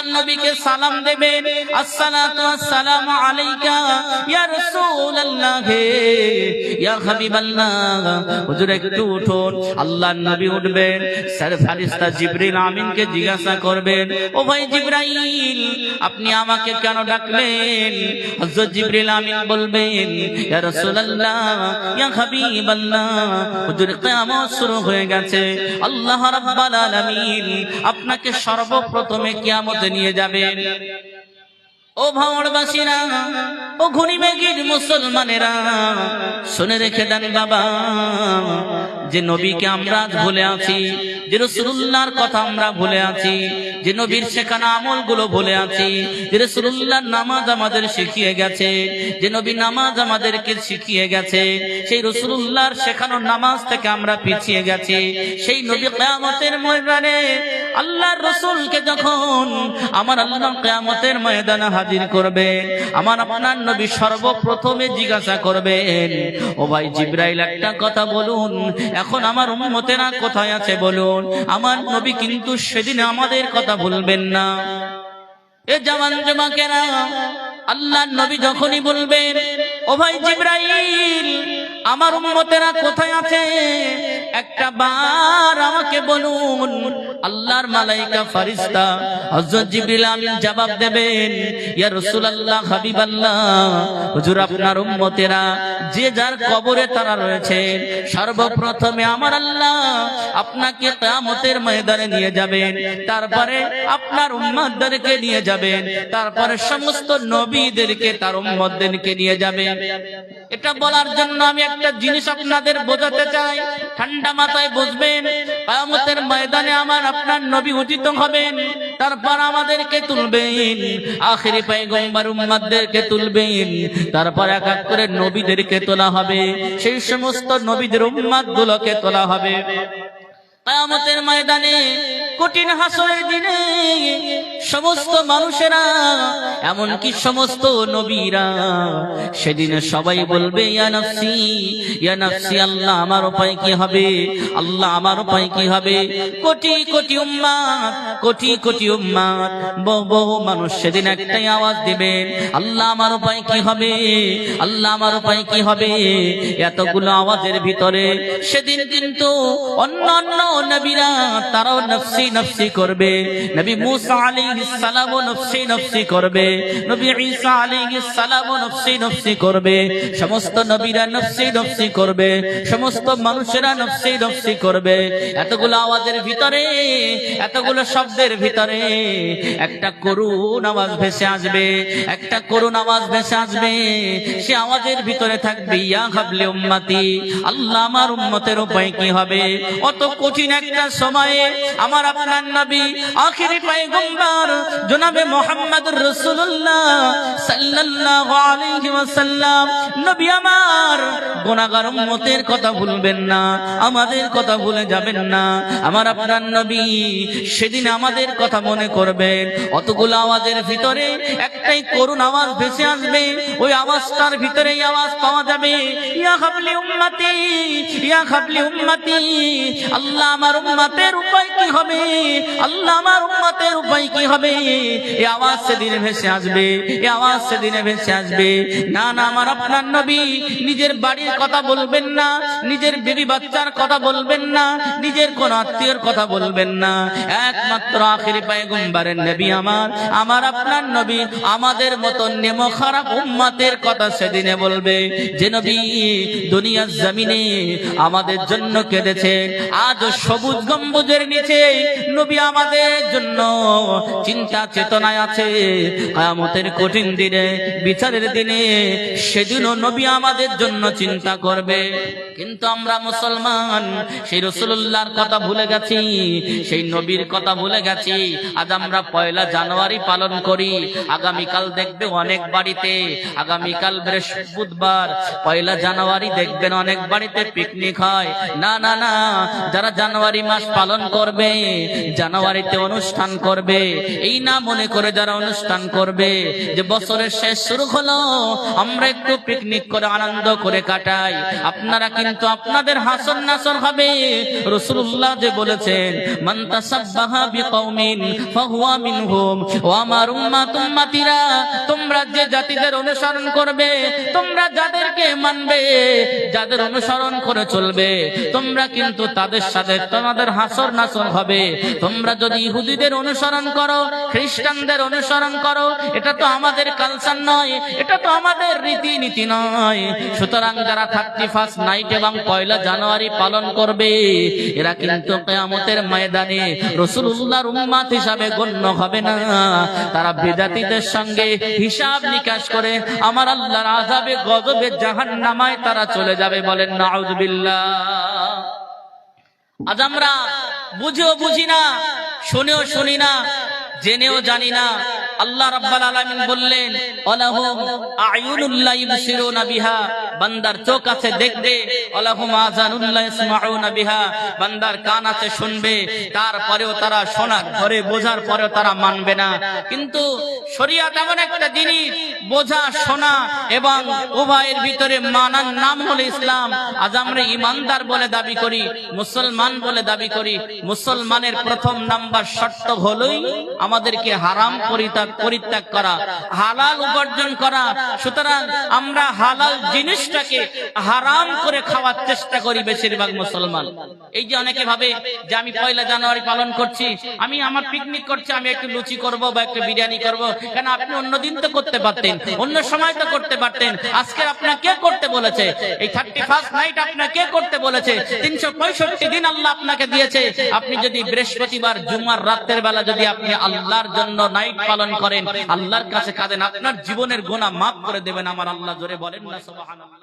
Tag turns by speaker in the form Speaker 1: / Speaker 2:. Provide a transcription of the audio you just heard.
Speaker 1: আল্লাহর নবীকে সালাম দেবেন আসসালাতু আলাইকা ইয়া রাসূলুল্লাহ, ইয়া হাবিবাল্লাহ। হুজুর, একটু উঠুন। নবী উঠবেন। স্যার জিবরিল আমিনকে জিজ্ঞাসা করবেন, ও ভাই জিবরাইল, আপনি আমাকে কেন ডাকলেন? হযরত জিবরিল আমিন বলবেন, ইয়া রাসূলুল্লাহ, ইয়া হাবিবাল্লাহ। হুজুর, কিয়ামত শুরু হয়ে গেছে। আল্লাহ রাব্বাল আলামিন আপনাকে সর্বপ্রথমে কিয়ামতে নিয়ে যাবে। ও ভাওড়বাসীরা ও ঘুরি মেঘির মুসলমানেরা শুনে রেখে দেন বাবা। যে নবীকে আমরা ভুলে আছি, যে রসুল্লাহর কথা আমরা ভুলে আছি, যে নবীর শেখানো আমলগুলো ভুলে আছি, যে রসুল্লাহর নামাজ আমাদের শিখিয়ে গেছে, যে নবী নামাজ আমাদেরকে শিখিয়ে গেছে, সেই রসুল্লাহর শেখানো নামাজ থেকে আমরা পিছিয়ে গেছি, সেই নবী কেয়ামতের ময়দানে আল্লাহর রসুলকে যখন আমার আল্লাহ কেয়ামতের ময়দানে হাজির করবে আমার আপনার নবী সর্বপ্রথমে জিজ্ঞাসা করবেন, ও ভাই জিব্রাইল একটা কথা বলুন এখন আমার উম্মতেরা কোথায় আছে বলুন? আমার নবী কিন্তু সেদিন আমাদের কথা বলবেন না। এ জামান জমাকেরা আল্লাহ নবী যখনই বলবেন, ও ভাই জিব্রাইল, আমার উম্মতেরা কোথায় আছে? একটা বার আমাকে বলুন, আল্লাহর মালাইকা ফারিস্তা হযরত জিবরিল আমিন জবাব দেবেন, ইয়া রাসূলুল্লাহ, হাবিবাল্লাহ, হুজুর আপনার উম্মতেরা, যে যার কবরে তারা রয়েছে, সর্বপ্রথমে আমার আল্লাহ আপনাকে কিয়ামতের ময়দানে নিয়ে যাবেন, তারপরে আপনার উম্মতদেরকে নিয়ে যাবেন, তারপরে সমস্ত নবীদেরকে, তার উম্মতদেরকে নিয়ে যাবেন। এটা বলার জন্য আমি একটা জিনিস আপনাদের বোঝাতে চাই, ঠান্ডা মাথায় বসবেন, কিয়ামতের ময়দানে আমার আপনার নবী উচিত হবেন, তারপর আমাদেরকে তুলবেন, আখেরি পায়ে গঙ্গার উম্মাদেরকে তুলবেন, তারপর এক এক করে নবীদেরকে তোলা হবে, সেই সমস্ত নবীদের উম্মাদ গুলোকে তোলা হবে। কিয়ামতের ময়দানে কঠিন হাসরের দিনে সমস্ত মানুষেরা, এমনকি সমস্ত নবীরা, সেদিনে সবাই বলবে, ইয়া নফসি আল্লাহ আমার উপায় কি হবে? আল্লাহ আমার উপায় কি হবে? কোটি কোটি উম্মাত কোটি কোটি উম্মাত বহু বহু মানুষ সেদিন একটাই আওয়াজ দিবেন, আল্লাহ আমার উপায় কি হবে? আল্লাহ আমার উপায় কি হবে? এতগুলো আওয়াজের ভিতরে সেদিন কিন্তু অন্য অন্য নবীরা, তারাও নফসি নফসি করবে। নবী মুসা আলাইহিস সালামও নফসি নফসি করবে। নবী ঈসা আলাইহিস সালামও নফসি নফসি করবে। সমস্ত নবীরা নফসি নফসি করবে। সমস্ত মানুষেরা নফসি নফসি করবে। এতগুলো আওয়াজের ভিতরে, এতগুলো শব্দের ভিতরে একটা করুণ আওয়াজ ভেসে আসবে। একটা করুণ আওয়াজ ভেসে আসবে। সে আওয়াজের ভিতরে থাকবে, ইয়া হাবলে উম্মতি, আল্লাহ আমার উম্মতের উপায় কি হবে? অত কঠিন একটা সময়ে আমার আপনার নবী, আখিরি পয়গম্বর জনাবে রাসূলুল্লাহ সাল্লাল্লাহু আলাইহি ওয়াসাল্লাম। নবী আমার, গুনাহগার উম্মতের কথা ভুলবেন না, আমাদের কথা ভুলে যাবেন না। আমার আপনার নবী সেদিন আমাদের কথা মনে করবেন। অতগুলো আওয়াজের ভিতরে একটাই করুণ আওয়াজ ভেসে আসবে, ওই আওয়াজটার ভিতরে আওয়াজ পাওয়া যাবে। ইয়া হাবলি উম্মতি, ইয়া হাবলি উম্মতি, আল্লাহ আমার উম্মতের উপায় কি হবে? আল্লাহ আমার উম্মতের উপায় কি হবে? আওয়াজ সেদিনে ভেসে আসবে আওয়াজ সেদিনে ভেসে আসবে। না না, আমার আপনার নবী নিজের বাড়ির কথা বলবেন না, নিজের বিবি বাচ্চার কথা বলবেন না, নিজের কোন কথা বলবেন না। একমাত্র আখিরি পায়গম্বরের নবী আমার। আমার আপনার নবী আমাদের মতো নেমো খারাপ উম্মাতের কথা সেদিনে বলবে। যে নবী দুনিয়ার জমিনে আমাদের জন্য কেঁদেছে আজ সবুজ গম্বুজের নিচে নবী আমাদের জন্য চিন্তা চেতনায় আছে। কায়ামতের কঠিন দিনে, বিচারের দিনে সেদিনও নবী আমাদের জন্য চিন্তা করবে। কিন্তু আমরা মুসলমান, সেই রসুল্লাহর কথা ভুলে গেছি, সেই নবীর কথা ভুলে গেছি। আজ আমরা পয়লা জানুয়ারি পালন করি। আগামীকাল দেখবে অনেক বাড়িতে, আগামীকাল বৃহস্পতিবার পয়লা জানুয়ারি দেখবেন অনেক বাড়িতে পিকনিক হয়। না না না, যারা জানুয়ারি মাস পালন করবে জানুয়ারিতে অনুষ্ঠান করবে। এই না মনে করে যারা অনুষ্ঠান করবে যে বছরের শেষ শুরু হলো, আমরা একটু পিকনিক করে আনন্দ করে কাটাই। আপনারা কিন্তু আপনাদের হাসন নাসর হবে। রসুল্লাহ যে বলেছেন তোমরা কিন্তু তাদের সাথে তোমাদের হাসর নাসর হবে। তোমরা যদি ইহুদিদের অনুসরণ করো, খ্রিস্টানদের অনুসরণ করো, এটা তো আমাদের কালচার নয়, এটা তো আমাদের রীতিনীতি নয়। সুতরাং যারা থার্টি ফার্স্ট নাইট এবং পয়লা জানুয়ারি পালন করবে, এরা কিন্তু কেয়ামতের ময়দানে রসুল্লাহর উম্মাত হিসাবে গণ্য হবে না। তারা বিদাতিদের সঙ্গে হিসাব নিকাশ করে, আমার আল্লাহর আজাবে গজবে জাহান নামায় তারা চলে যাবে বলেন নাউজবিল্লাহ আজ আমরা বুঝেও বুঝি না, শুনেও শুনি না, জেনেও জানি না। আল্লাহ রাব্বাল আলামিন বললেন অলাহুম আয়ুনুল্লাহ ইবসিরুনা বিহা। বান্দার চোখ আছে, দেখবে। বান্দার কান আছে, শুনবে। তারপরেও তারা শোনার ধরে বোঝার পরেও তারা মানবে না। কিন্তু শরিয়াত এমন একটা জিনিস, বোঝা, শোনা এবং উভয়ের ভিতরে মানার নাম হলো ইসলাম। আজ আমরা ইমানদার বলে দাবি করি, মুসলমান বলে দাবি করি, মুসলমানের প্রথম নাম্বার শর্ত হলোই আমাদেরকে হারাম পরিত্যাগ করা, হালাল উপার্জন করা। সুতরাং আমরা হালাল জিনিসটাকে হারাম করে খাওয়ার চেষ্টা করি বেশিরভাগ মুসলমান। এই যে অনেকে ভাবে যে আমি পয়লা জানুয়ারি পালন করছি, আমি আমার পিকনিক করছি, আমি একটু লুচি করব বা একটু বিরিয়ানি করব। কেন আপনি অন্য দিন তো করতে পারতেন, অন্য সময় তো করতে পারতেন। আজকে আপনার কে করতে বলেছে? এই থার্টি ফার্স্ট নাইট আপনার কে করতে বলেছে? তিনশো পঁয়ষট্টি দিন আল্লাহ আপনাকে দিয়েছে। আপনি যদি বৃহস্পতিবার, জুমার, রাতের বেলা যদি আপনি আল্লাহর জন্য নাইট পালন করেন, আল্লাহর কাছে কাঁদেন আপনার জীবনের গোনা মাফ করে দেবেন। আমার আল্লাহ জোরে বলেন না, সুবহানাল্লাহ।